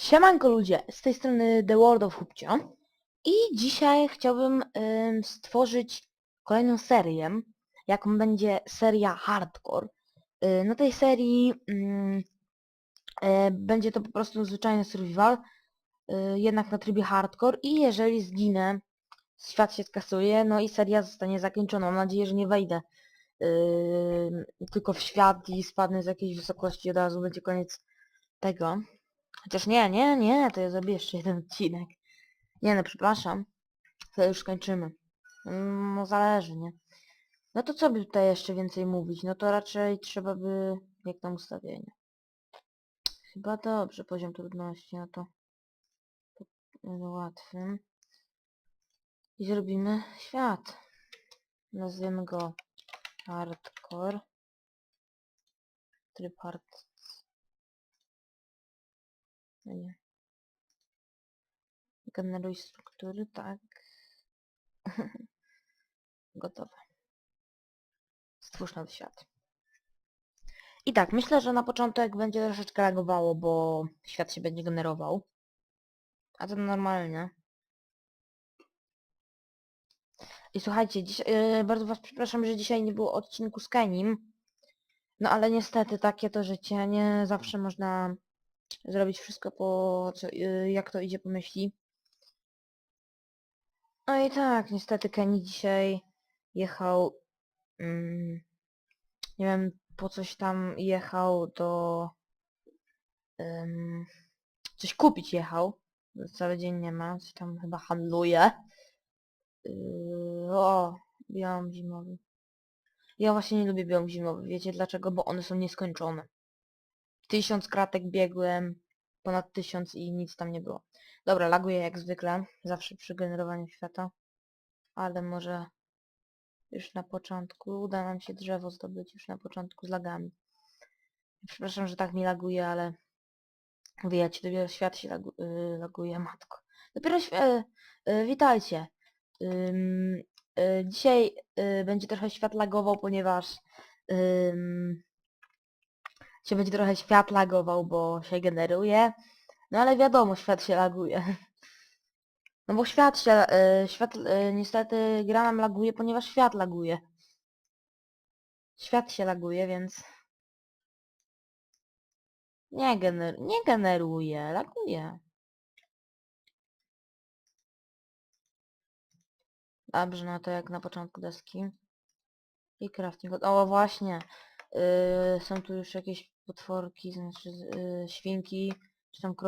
Siemanko ludzie, z tej strony The World of Hubcio i dzisiaj chciałbym ym, stworzyć kolejną serię, jaką będzie seria Hardcore. Y, na tej serii ym, e, będzie to po prostu zwyczajny survival, y, jednak na trybie Hardcore i jeżeli zginę, świat się skasuje, no i seria zostanie zakończona. Mam nadzieję, że nie wejdę ym, tylko w świat i spadnę z jakiejś wysokości, od razu będzie koniec tego. Chociaż nie, nie, nie, to ja zrobię jeszcze jeden odcinek. Nie no, przepraszam. To już skończymy. Mm, No zależy, nie? No to co by tutaj jeszcze więcej mówić? No to raczej trzeba by... Jak tam ustawienie? Chyba dobrze, poziom trudności, no to... no łatwym. I zrobimy świat. Nazwiemy go Hardcore. Tryb hard... Generuj struktury, tak. Gotowe. Stwórz nowy świat. I tak, myślę, że na początek będzie troszeczkę lagowało, bo świat się będzie generował. A to normalnie. I słuchajcie, dziś, yy, bardzo was przepraszam, że dzisiaj nie było odcinku z Kenim. No ale niestety takie to życie, nie zawsze można zrobić wszystko po co, y, jak to idzie po myśli. No i tak, niestety Kenny dzisiaj jechał, mm, nie wiem, po coś tam jechał do, ym, coś kupić jechał, cały dzień nie ma, coś tam chyba handluje. Yy, o, białam zimowy. Ja właśnie nie lubię białam zimowy, wiecie dlaczego? Bo one są nieskończone. Tysiąc kratek biegłem, ponad tysiąc i nic tam nie było. Dobra, laguję jak zwykle, zawsze przy generowaniu świata. Ale może już na początku uda nam się drzewo zdobyć już na początku z lagami. Przepraszam, że tak mi laguje, ale wiecie, dopiero świat się lagu y, laguje, matko. Dopiero świ- y, witajcie. Ym, y, dzisiaj y, będzie trochę świat lagował, ponieważ ym, się będzie trochę świat lagował, bo się generuje. No ale wiadomo, świat się laguje. No bo świat się, y, świat, y, niestety gra nam laguje, ponieważ świat laguje. Świat się laguje, więc... Nie, gener nie generuje, laguje. Dobrze, no to jak na początku deski. I crafting. O właśnie. Yy, są tu już jakieś potworki, znaczy yy, świnki, czy tam